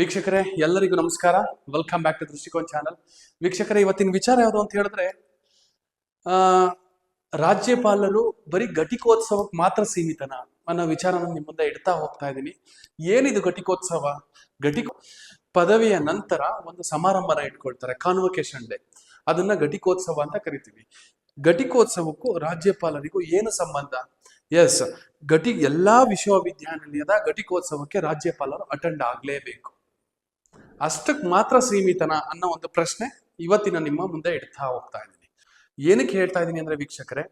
ವೀಕ್ಷಕರೇ, ಎಲ್ಲರಿಗೂ ನಮಸ್ಕಾರ. Welcome back to Drishtikon channel ವೀಕ್ಷಕರೇ, ಇವತ್ತಿನ ವಿಚಾರ ಯಾವುದು ಅಂತ ಹೇಳಿದ್ರೆ, ಆ, ರಾಜ್ಯಪಾಲರು ಬರೀ ಘಟಿಕೋತ್ಸವಕ್ಕೆ ಮಾತ್ರ ಸೀಮಿತನ ಅನ್ನೋ ವಿಚಾರನ ನಿಮ್ಮ ಮುಂದೆ ಇಡ್ತಾ ಹೋಗ್ತಾ ಇದ್ದೀನಿ ಏನಿದು ಘಟಿಕೋತ್ಸವ? ಘಟಿಕೋ ಪದವಿಯ ನಂತರ ಒಂದು ಸಮಾರಂಭನ ಇಟ್ಕೊಳ್ತಾರೆ ಕಾನ್ವೊಕೇಶನ್ ಡೇ. ಅದನ್ನ ಘಟಿಕೋತ್ಸವ ಅಂತ ಕರಿತೀವಿ. ಘಟಿಕೋತ್ಸವಕ್ಕೂ ರಾಜ್ಯಪಾಲರಿಗೂ ಏನು ಸಂಬಂಧ? ಎಸ್ ಘಟಿ ಎಲ್ಲಾ ವಿಶ್ವವಿದ್ಯಾನಿಲಯದ ಘಟಿಕೋತ್ಸವಕ್ಕೆ ರಾಜ್ಯಪಾಲರು ಅಟೆಂಡ್ ಆಗ್ಲೇಬೇಕು. ಅಷ್ಟಕ್ಕೆ ಮಾತ್ರ ಸೀಮಿತನ ಅನ್ನೋ ಒಂದು ಪ್ರಶ್ನೆ ಇವತ್ತಿನ ನಿಮ್ಮ ಮುಂದೆ ಇಡ್ತಾ ಹೋಗ್ತಾ ಇದ್ದೀನಿ. ಏನಕ್ಕೆ ಹೇಳ್ತಾ ಇದ್ದೀನಿ ಅಂದ್ರೆ ವೀಕ್ಷಕರೇ,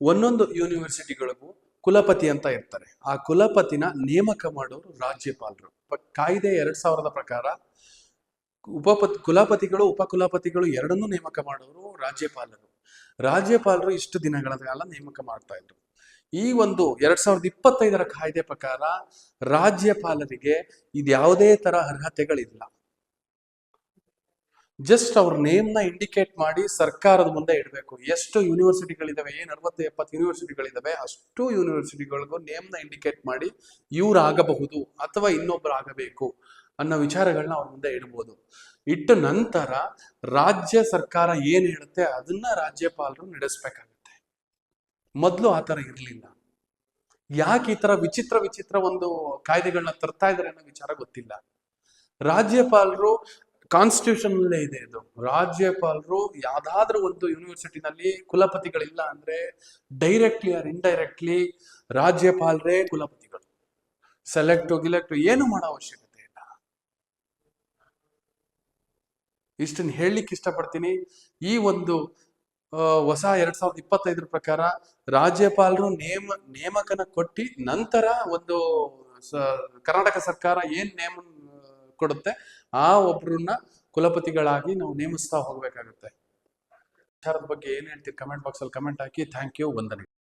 ಒಂದೊಂದು ಯೂನಿವರ್ಸಿಟಿಗಳಿಗೂ ಕುಲಪತಿ ಅಂತ ಇರ್ತಾರೆ. ಆ ಕುಲಪತಿನ ನೇಮಕ ಮಾಡೋರು ರಾಜ್ಯಪಾಲರು. ಕಾಯ್ದೆ ಎರಡ್ ಸಾವಿರದ ಪ್ರಕಾರ ಉಪಪತ್ ಕುಲಪತಿಗಳು, ಉಪಕುಲಪತಿಗಳು ಎರಡನ್ನೂ ನೇಮಕ ಮಾಡೋರು ರಾಜ್ಯಪಾಲರು. ರಾಜ್ಯಪಾಲರು ಇಷ್ಟು ದಿನಗಳ ಕಾಲ ನೇಮಕ ಮಾಡ್ತಾ ಇದ್ರು. ಈ ಒಂದು ಎರಡ್ ಸಾವಿರದ ಇಪ್ಪತ್ತೈದರ ಕಾಯ್ದೆ ಪ್ರಕಾರ ರಾಜ್ಯಪಾಲರಿಗೆ ಇದ್ಯಾವುದೇ ತರ ಅರ್ಹತೆಗಳಿಲ್ಲ. ಜಸ್ಟ್ ಅವ್ರ ನೇಮ್ನ ಇಂಡಿಕೇಟ್ ಮಾಡಿ ಸರ್ಕಾರದ ಮುಂದೆ ಇಡಬೇಕು. ಎಷ್ಟು ಯೂನಿವರ್ಸಿಟಿಗಳಿದಾವೆ ಏನ್ ಅರವತ್ತು, ಎಪ್ಪತ್ತು ಯೂನಿವರ್ಸಿಟಿಗಳಿದಾವೆ ಅಷ್ಟು ಯೂನಿವರ್ಸಿಟಿಗಳಿಗೂ ನೇಮ್ನ ಇಂಡಿಕೇಟ್ ಮಾಡಿ ಇವ್ರು ಆಗಬಹುದು ಅಥವಾ ಇನ್ನೊಬ್ರು ಆಗಬೇಕು ಅನ್ನೋ ವಿಚಾರಗಳನ್ನ ಅವ್ರ ಮುಂದೆ ಇಡ್ಬೋದು. ಇಟ್ಟ ನಂತರ ರಾಜ್ಯ ಸರ್ಕಾರ ಏನ್ ಹೇಳುತ್ತೆ, ಅದನ್ನ ರಾಜ್ಯಪಾಲರು ನಡೆಸ್ಬೇಕಾಗತ್ತೆ. ಮೊದಲು ಆ ತರ ಇರ್ಲಿಲ್ಲ. ಯಾಕೆ ಈ ತರ ವಿಚಿತ್ರ ವಿಚಿತ್ರ ಒಂದು ಕಾಯ್ದೆಗಳನ್ನ ತರ್ತಾ ಇದ್ದಾರೆ ಅನ್ನೋ ವಿಚಾರ ಗೊತ್ತಿಲ್ಲ. ರಾಜ್ಯಪಾಲರು ಕಾನ್ಸ್ಟಿಟ್ಯೂಷನ್ ಅಲ್ಲೇ ಇದೆ ಇದು. ರಾಜ್ಯಪಾಲರು ಯಾವ್ದಾದ್ರೂ ಒಂದು ಯೂನಿವರ್ಸಿಟಿನಲ್ಲಿ ಕುಲಪತಿಗಳಿಲ್ಲ ಅಂದ್ರೆ ಡೈರೆಕ್ಟ್ಲಿ ಆರ್ ಇಂಡೈರೆಕ್ಟ್ಲಿ ರಾಜ್ಯಪಾಲರೇ ಕುಲಪತಿಗಳು. ಸೆಲೆಕ್ಟ್ ಗಿಲೆಕ್ಟು ಏನು ಮಾಡೋ ಅವಶ್ಯಕತೆ ಇಲ್ಲ. ಇಷ್ಟನ್ನು ಹೇಳಲಿಕ್ಕೆ ಇಷ್ಟಪಡ್ತೀನಿ. ಈ ಒಂದು ಹೊಸ ಎರಡ್ ಸಾವಿರದ ಇಪ್ಪತ್ತೈದರ ಪ್ರಕಾರ ರಾಜ್ಯಪಾಲರು ನೇಮ, ನೇಮಕನ ಕೊಟ್ಟಿ ನಂತರ ಒಂದು ಕರ್ನಾಟಕ ಸರ್ಕಾರ ಏನ್ ನೇಮ ಕೊಡುತ್ತೆ ಆ ಒಬ್ರನ್ನ ಕುಲಪತಿಗಳಾಗಿ ನಾವು ನೇಮಿಸ್ತಾ ಹೋಗ್ಬೇಕಾಗುತ್ತೆ. ವಿಚಾರದ ಬಗ್ಗೆ ಏನ್ ಹೇಳ್ತೀರಿ? ಕಮೆಂಟ್ ಬಾಕ್ಸ್ ಅಲ್ಲಿ ಕಮೆಂಟ್ ಹಾಕಿ. ಥ್ಯಾಂಕ್ ಯು ವಂದನೆಗಳು